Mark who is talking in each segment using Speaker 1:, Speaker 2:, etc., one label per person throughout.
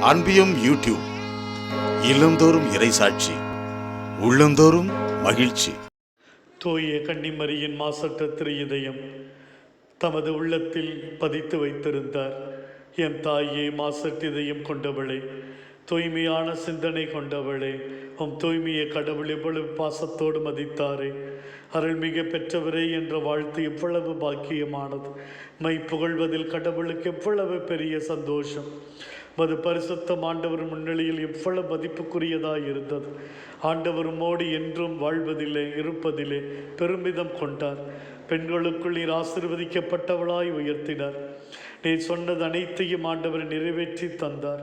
Speaker 1: அன்பியம் YouTube இல்லந்தோறும் இறைசாட்சி உள்ளந்தோறும் மகிழ்ச்சி.
Speaker 2: தூய கன்னிமரியின் மாசற்ற திரு இதயம் தமது உள்ளத்தில் பதித்து வைத்திருந்தார். என் தாயே மாசற்ற கொண்டவளே. தூய்மையான சிந்தனை கொண்டவளே. உம் தூய்மையை கடவுள் எவ்வளவு பாசத்தோடு மதித்தாரே. அருள்மிக பெற்றவரே என்ற வாழ்த்து எவ்வளவு பாக்கியமானது. மை புகழ்வதில் கடவுளுக்கு எவ்வளவு பெரிய சந்தோஷம். மது பரிசுத்தம் ஆண்டவர் முன்னிலையில் எவ்வளவு மதிப்புக்குரியதாக இருந்தது. ஆண்டவர் மோடி என்றும் வாழ்வதிலே இருப்பதிலே பெருமிதம் கொண்டார். பெண்களுக்குள் நீர் ஆசிர்வதிக்கப்பட்டவளாய் உயர்த்தினார். நீ சொன்னது அனைத்தையும் ஆண்டவர் நிறைவேற்றி தந்தார்.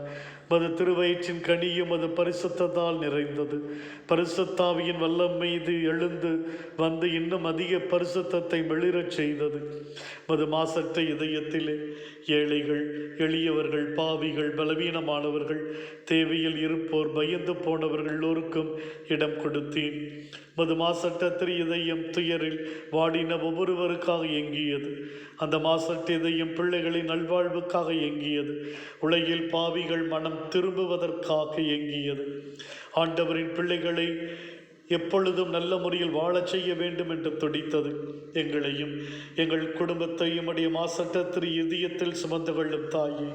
Speaker 2: மது திருவயிற்றின் கனியும் அது பரிசுத்தத்தால் நிறைந்தது. பரிசுத்தாவியின் வல்லம் மீது எழுந்து வந்து இன்னும் அதிக பரிசுத்தத்தை வெளிரச் செய்தது. மது மாசற்ற இதயத்திலே ஏழைகள் எளியவர்கள் பாவிகள் பலவீனமானவர்கள் தேவையில் இருப்போர் பயந்து போனவர்கள் எல்லோருக்கும் இடம் கொடுத்தேன். மது மாசற்ற திரு இதயம் துயரில் வாடின ஒவ்வொருவருக்காக எங்கியது? அந்த மாசற்ற இதயம் பிள்ளைகளின் நல்வாழ்வுக்காக எங்கியது உலகில் பாவிகள் மனம் திரும்புவதற்காக எங்கியது ஆண்டவரின் பிள்ளைகளை எப்பொழுதும் நல்ல முறையில் வாழச் செய்ய வேண்டும் என்று துடித்தது. எங்களையும் எங்கள் குடும்பத்தையும் உடைய மாசற்ற திரு இதயத்தில் சுமந்து கொள்ளும் தாயே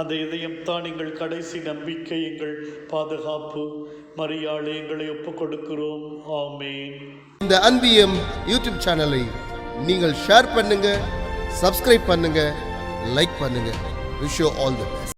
Speaker 2: அந்த இதயம் தான் எங்கள் கடைசி நம்பிக்கை. எங்கள் பாதுகாப்பு மரியாதை எங்களை ஒப்புக் கொடுக்கிறோம். ஆமே
Speaker 3: இந்த அன்பியம் யூடியூப் சேனலை நீங்கள் ஷேர் பண்ணுங்க சப்ஸ்கிரைப் பண்ணுங்க. லைக் பண்ணுங்க wish you all the best